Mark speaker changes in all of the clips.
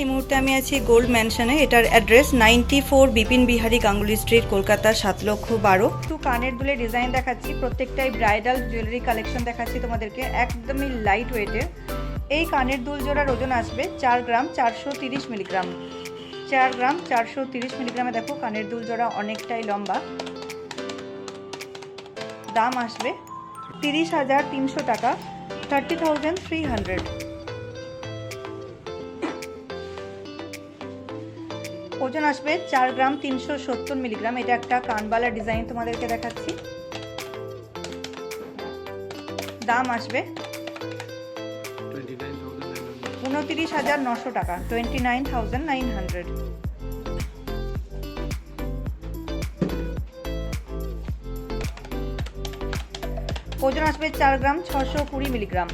Speaker 1: এই মুহূর্তে আমি আছি গোল্ড ম্যানশনে। এটার address ninety four Bipin Bihari Ganguly street, Kolkata, সাত লক্ষ বারো। একটু কানের দুলের ডিজাইন দেখাচ্ছি, প্রত্যেকটাই ব্রাইডাল জুয়েলারি কালেকশন দেখাচ্ছি তোমাদেরকে, একদমই লাইট ওয়েটের এই কানের দুল জোড়ার ওজন আসবে চার গ্রাম চারশো তিরিশ মিলিগ্রাম। চার গ্রাম চারশো তিরিশ মিলিগ্রামে দেখো, কানের দুল জোড়া অনেকটাই লম্বা। দাম আসবে তিরিশ হাজার তিনশো টাকা থার্টি থাউজেন্ড থ্রি হান্ড্রেড ওজন আসবে চার গ্রাম তিনশো সত্তর মিলিগ্রাম। এটা একটা কানবালা ডিজাইন তোমাদেরকে দেখাচ্ছি। দাম আসবে উনতিরিশ হাজার নশো টাকা twenty nine thousand nine hundred ওজন আসবে চার গ্রাম ছশো কুড়ি মিলিগ্রাম,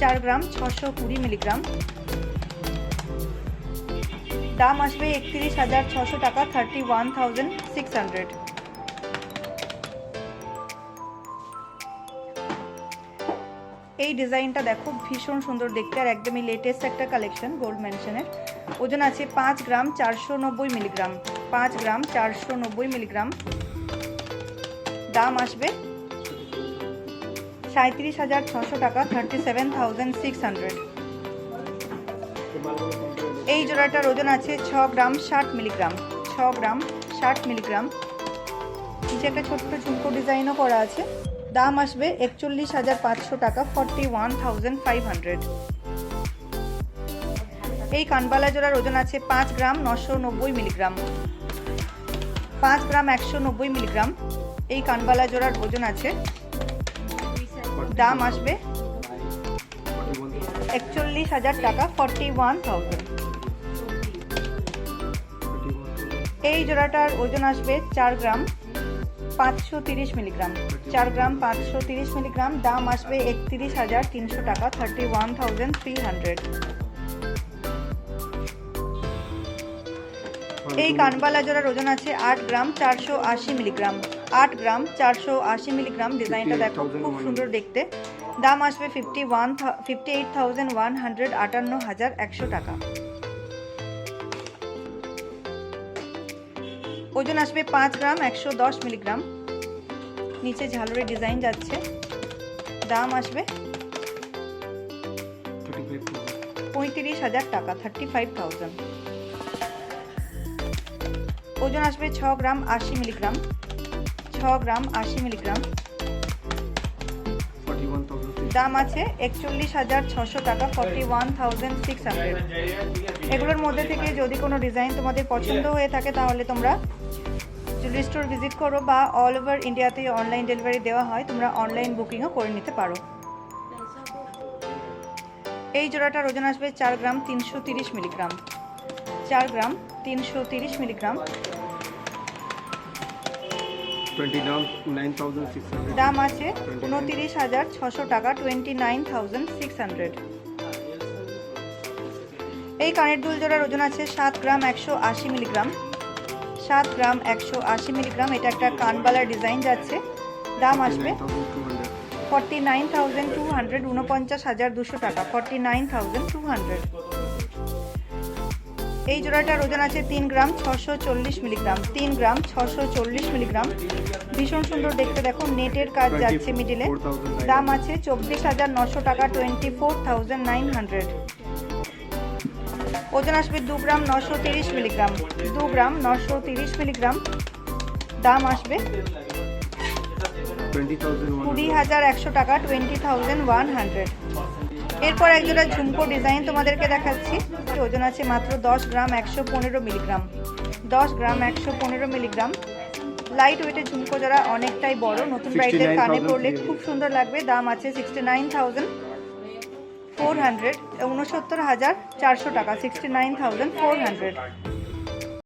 Speaker 1: চার গ্রাম ছশো কুড়ি মিলিগ্রাম। দাম আসবে একত্রিশ হাজার ছশো টাকা thirty one thousand six hundred এই ডিজাইনটা দেখো, ভীষণ সুন্দর দেখতে আর একদমই লেটেস্ট একটা কালেকশন গোল্ড ম্যানশনের ওজন আছে পাঁচ গ্রাম চারশো নব্বই মিলিগ্রাম পাঁচ গ্রাম চারশো নব্বই মিলিগ্রাম দাম আসবে সাঁত্রিশ হাজার ছশো টাকা thirty seven thousand six hundred এই জোড়াটার ওজন আছে ছ গ্রাম ষাট মিলিগ্রাম। ছ গ্রাম ষাট মিলিগ্রাম। নিচে একটা ছোট্ট ঝুমকো ডিজাইনও করা আছে। দাম আসবে একচল্লিশ হাজার পাঁচশো টাকা forty one thousand five hundred এই কানবালা জোড়ার ওজন আছে পাঁচ গ্রাম নশো নব্বই মিলিগ্রাম। পাঁচ গ্রাম একশো নব্বই মিলিগ্রাম। এই কানবালা জোড়ার ওজন আছে। দাম আসবে একচল্লিশ হাজার টাকা ফর্টি ওয়ান থাউজেন্ড এই জোড়াটার ওজন আসবে চার গ্রাম পাঁচশো তিরিশ মিলিগ্রাম। চার গ্রাম পাঁচশো তিরিশ মিলিগ্রাম, দাম আসবে একত্রিশ হাজার তিনশো টাকা thirty one thousand three hundred এই কানবালা জোড়ার ওজন আছে আট গ্রাম চারশো আশি মিলিগ্রাম। আট গ্রাম চারশো আশি মিলিগ্রাম, ডিজাইনটা দেখো, খুব সুন্দর দেখতে। দাম আসবে fifty one fifty eight thousand one hundred আটান্ন হাজার একশো টাকা। ওজন আসবে পাঁচ গ্রাম, একশো দশ মিলিগ্রাম। নিচে ঝালরের ডিজাইন যাচ্ছে। দাম আসবে পঁয়ত্রিশ হাজার টাকা থার্টি ফাইভ থাউজেন্ড ওজন আসবে ছ গ্রাম, আশি মিলিগ্রাম। ছ গ্রাম, আশি মিলিগ্রাম। দাম আছে একচল্লিশ হাজার ছশো টাকা forty one thousand six hundred এগুলোর মধ্যে থেকে যদি কোনো ডিজাইন তোমাদের পছন্দ হয়ে থাকে, তাহলে তোমরা জুয়েলারি স্টোর ভিজিট করো বা অল ওভার ইন্ডিয়াতে অনলাইন ডেলিভারি দেওয়া হয়, তোমরা অনলাইন বুকিংও করে নিতে পারো। এই জোড়াটার ওজন আসবে চার গ্রাম তিনশো তিরিশ মিলিগ্রাম। চার গ্রাম তিনশো তিরিশ মিলিগ্রাম। দাম আছে উনতিরিশ হাজার ছশো টাকা twenty nine thousand six hundred এই কানের দুল জোড়ার ওজন আছে সাত গ্রাম একশো আশি মিলিগ্রাম। সাত গ্রাম একশো আশি মিলিগ্রাম এটা একটা কানবালার ডিজাইন যাচ্ছে। দাম আসবে forty nine thousand two hundred উনপঞ্চাশ হাজার দুশো টাকা forty nine thousand two hundred এই জোড়াটার ওজন আছে তিন গ্রাম ছশো চল্লিশ মিলিগ্রাম। তিন গ্রাম ছশো চল্লিশ মিলিগ্রাম। ভীষণ সুন্দর দেখতে দেখো নেটের কাজ যাচ্ছে মিডিলে দাম আছে চব্বিশ হাজার নশো টাকা twenty four thousand nine hundred ওজন আসবে দু গ্রাম নশো তিরিশ মিলিগ্রাম। দু গ্রাম নশো তিরিশ মিলিগ্রাম। দাম আসবে কুড়ি হাজার একশো টাকা টোয়েন্টি থাউজেন্ড ওয়ান হান্ড্রেড এরপর একজোড়া ঝুমকো ডিজাইন তোমাদেরকে দেখাচ্ছি। ওজন আছে মাত্র দশ গ্রাম একশো পনেরো মিলিগ্রাম। দশ গ্রাম একশো পনেরো মিলিগ্রাম। লাইট ওয়েটের ঝুমকো যারা অনেকটাই বড় নতুন ব্রাইডের কানে পড়লে খুব সুন্দর লাগবে। দাম আছে sixty nine thousand four hundred উনসত্তর হাজার চারশো টাকা sixty nine thousand four hundred